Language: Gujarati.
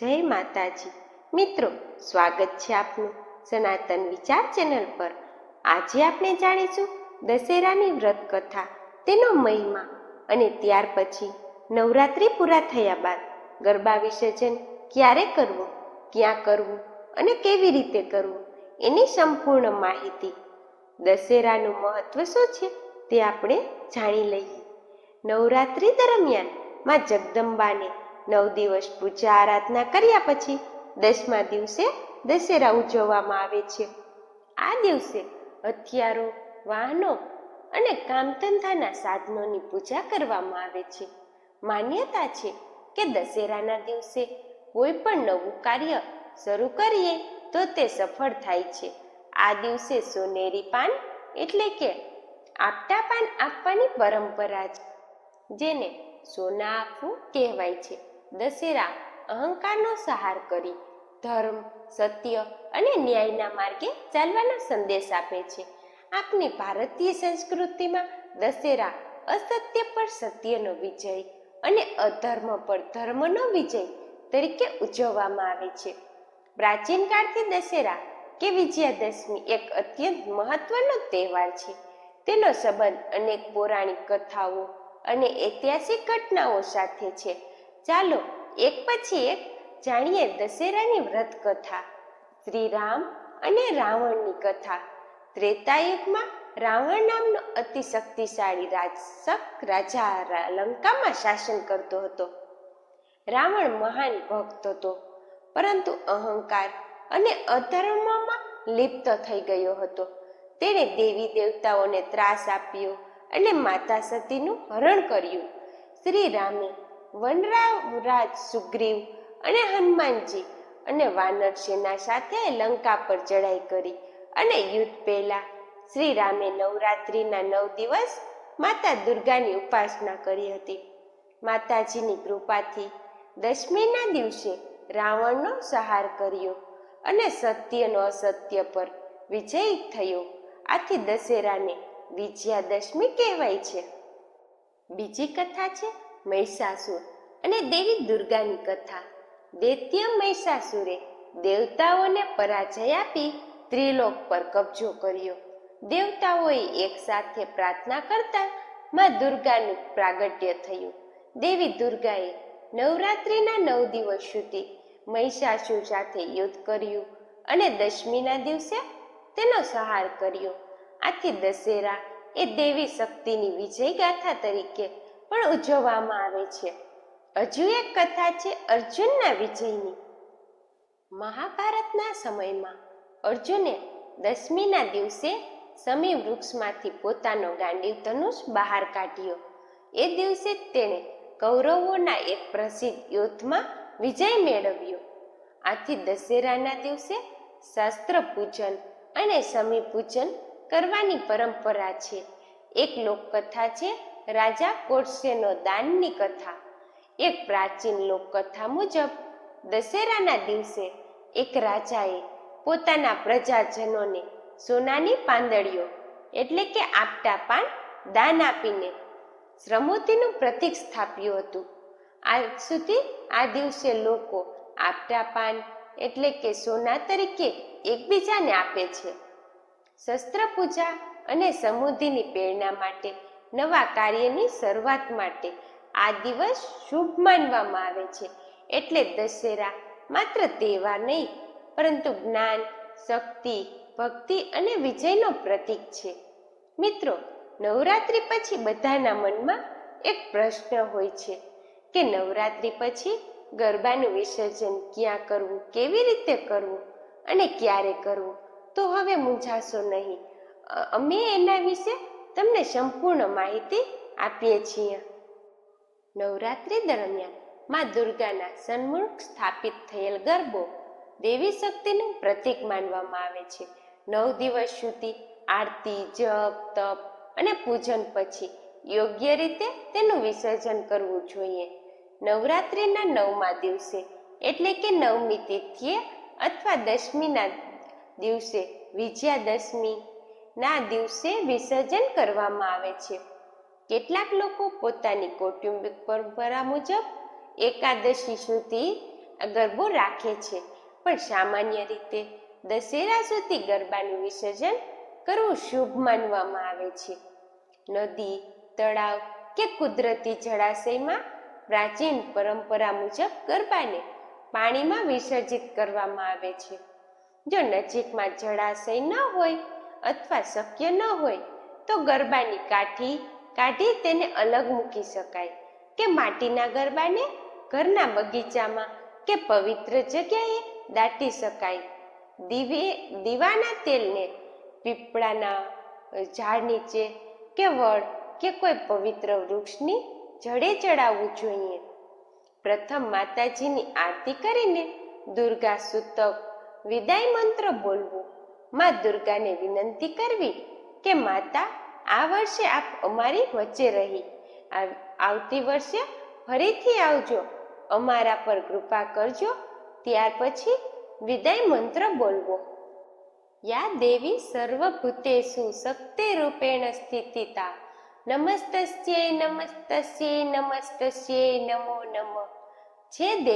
જય માતાજી. મિત્રો, સ્વાગત છે આપનું સનાતન વિચાર ચેનલ પર. આજે આપણે જાણીશું દશેરાની વ્રત કથા તેનો મહિમા અને ત્યાર પછી નવરાત્રિ પૂરા થયા બાદ ગરબા વિસર્જન ક્યારે કરવું, ક્યાં કરવું અને કેવી રીતે કરવું એની સંપૂર્ણ માહિતી. દશેરાનું મહત્વ શું છે તે આપણે જાણી લઈએ. નવરાત્રિ દરમિયાનમાં જગદંબાને નવ દિવસ પૂજા આરાધના કર્યા પછી દસમા દિવસે દશેરા ઉજવવામાં આવે છે. આ દિવસે હથિયારો, વાહનો અને કામધંધાના સાધનોની પૂજા કરવામાં આવે છે. માન્યતા છે કે દશેરાના દિવસે કોઈ પણ નવું કાર્ય શરૂ કરીએ તો તે સફળ થાય છે. આ દિવસે સોનેરી પાન એટલે કે આપટા પાન આપવાની પરંપરા છે, જેને સોના આપવું કહેવાય છે. દશેરા અહંકારનો સહાર કરી, ધર્મ, સત્ય અને ન્યાયના માર્ગે ચાલવાનો સંદેશ આપે છે. આપની ભારતીય સંસ્કૃતિમાં દશેરા અસત્ય પર સત્યનો વિજય અને અધર્મ પર ધર્મનો વિજય તરીકે ઉજવવામાં આવે છે. પ્રાચીન કાળથી દશેરા કે વિજયાદશમી એક અત્યંત મહત્વનો તહેવાર છે. તેનો સંબંધ અનેક પૌરાણિક કથાઓ અને ઐતિહાસિક ઘટનાઓ સાથે છે. ચાલો એક પછી એક જાણીએ દશેરાની વ્રત કથા શ્રી રામ અને રાવણની કથા. ત્રેતાયુગમાં રાવણ નામનો અતિ શક્તિશાળી રાજસક રાજા લંકામાં શાસન કરતો હતો. રાવણ મહાન ભક્ત હતો, પરંતુ અહંકાર અને અધર્મમાં લિપ્ત થઈ ગયો હતો. તેણે દેવી દેવતાઓને ત્રાસ આપ્યો અને માતા સતીનું હરણ કર્યું. શ્રી રામે વનરાજ સુગ્રીવ અને હનુમાનજી અને વાનર સેના સાથે લંકા પર ચડાઈ કરી અને યુદ્ધ પહેલા શ્રી રામે નવરાત્રિના નવ દિવસ માતા દુર્ગાની ઉપાસના કરી હતી. માતાજીની કૃપાથી દશમીના દિવસે રાવણનો સહાર કર્યો અને સત્યનો અસત્ય પર વિજય થયો. આથી દશેરાને વિજયાદશમી કહેવાય છે. બીજી કથા છે મહિષાસુર અને દેવી દુર્ગાની કથા. દૈત્ય મહિષાસુરે દેવતાઓને પરાજય આપી ત્રિલોક પર કબજો કર્યો. દેવતાઓએ એકસાથે પ્રાર્થના કરતા માં દુર્ગાનું પ્રાગટ્ય થયું. દેવી દુર્ગાએ નવરાત્રિના નવ દિવસ સુધી મહિષાસુર સાથે યુદ્ધ કર્યું અને દશમીના દિવસે તેનો સહાર કર્યો. આથી દશેરા એ દેવી શક્તિની વિજય ગાથા તરીકે પણ ઉજવવામાં આવે છે. હજુ એક કથા છે અર્જુનના વિજયની. મહાભારતના સમયમાં અર્જુને દસમીના દિવસે સમી વૃક્ષમાંથી પોતાનો ગાંડીવ ધનુષ બહાર કાઢ્યો. એ દિવસે તેણે કૌરવોના એક પ્રસિદ્ધ યુદ્ધમાં વિજય મેળવ્યો. આથી દશેરાના દિવસે શાસ્ત્ર પૂજન અને સમી પૂજન કરવાની પરંપરા છે. એક લોકકથા છે રાજા કોટસેનો દાનની કથા. એક પ્રાચીન લોકકથા મુજબ, દશેરાના દિવસે એક રાજાએ પોતાના પ્રજાજનોને સોનાની પાંદડીઓ, એટલે કે આપટા પાન, દાન આપીને શ્રમોતીનું પ્રતીક સ્થાપ્યું હતું. આજ સુધી આ દિવસે લોકો આપટા પાન, એટલે કે સોના તરીકે એકબીજાને આપે છે. શસ્ત્ર પૂજા અને સમૃદ્ધિની પ્રેરણા માટે નવા કાર્યની શરૂઆત માટે આ દિવસ શુભ માનવામાં આવે છે. એટલે દશેરા માત્ર તહેવાર નહીં, પરંતુ જ્ઞાન, શક્તિ, ભક્તિ અને વિજયનો પ્રતીક છે. મિત્રો, નવરાત્રિ પછી બધાના મનમાં એક પ્રશ્ન હોય છે કે નવરાત્રિ પછી ગરબાનું વિસર્જન ક્યાં કરવું, કેવી રીતે કરવું અને ક્યારે કરવું? તો હવે મૂંઝાશો નહીં. અમે એના વિશે તમને સંપૂર્ણ માહિતી આપીએ છીએ. નવરાત્રિ દરમિયાનમાં દુર્ગાના સન્મુખ સ્થાપિત થયેલ ગરબો દેવી શક્તિનું પ્રતીક માનવામાં આવે છે. નવ દિવસ સુધી આરતી, જપ, તપ અને પૂજન પછી યોગ્ય રીતે તેનું વિસર્જન કરવું જોઈએ. નવરાત્રિના નવમા દિવસે એટલે કે નવમી તિથિએ અથવા દશમીના દિવસે વિજયાદશમી ના દિવસે વિસર્જન કરવામાં આવે છે. કેટલાક લોકો પોતાની કૌટુંબિક પરંપરા મુજબ એકાદશી સુધી ગરબો રાખે છે, પણ સામાન્ય રીતે દશેરા સુધી ગરબાનું વિસર્જન કરવું શુભ માનવામાં આવે છે. નદી, તળાવ કે કુદરતી જળાશયમાં પ્રાચીન પરંપરા મુજબ ગરબાને પાણીમાં વિસર્જિત કરવામાં આવે છે. જો નજીકમાં જળાશય ન હોય અથવા શક્ય ન હોય, તો ગરબાની કાઠી, કાઢી તેને અલગ મૂકી શકાય. કે માટીના ગરબાને, ઘરના બગીચામાં કે પવિત્ર જગ્યાએ દાટી શકાય. દીવે, દીવાના તેલને પીપળાના ઝાડ નીચે કે વડ કે કોઈ પવિત્ર વૃક્ષની જડે ચડાવવું જોઈએ. પ્રથમ માતાજીની આરતી કરીને દુર્ગા સૂતક, વિદાય મંત્ર બોલવું. માં દુર્ગાને વિનંતી કરવી કે, માતા, આ વર્ષે આપ અમારી વચ્ચે રહી. આવતી વર્ષે ફરીથી આવજો. અમારા પર કૃપા કરજો. ત્યાર પછી વિદાય મંત્ર બોલવો. યા દેવી સર્વભૂતેષુ શક્તિ રૂપેણ સ્થિતિતા. નમસ્તસ્યે નમસ્તસ્યે નમસ્તસ્યે, નમો નમઃ. છે દેવી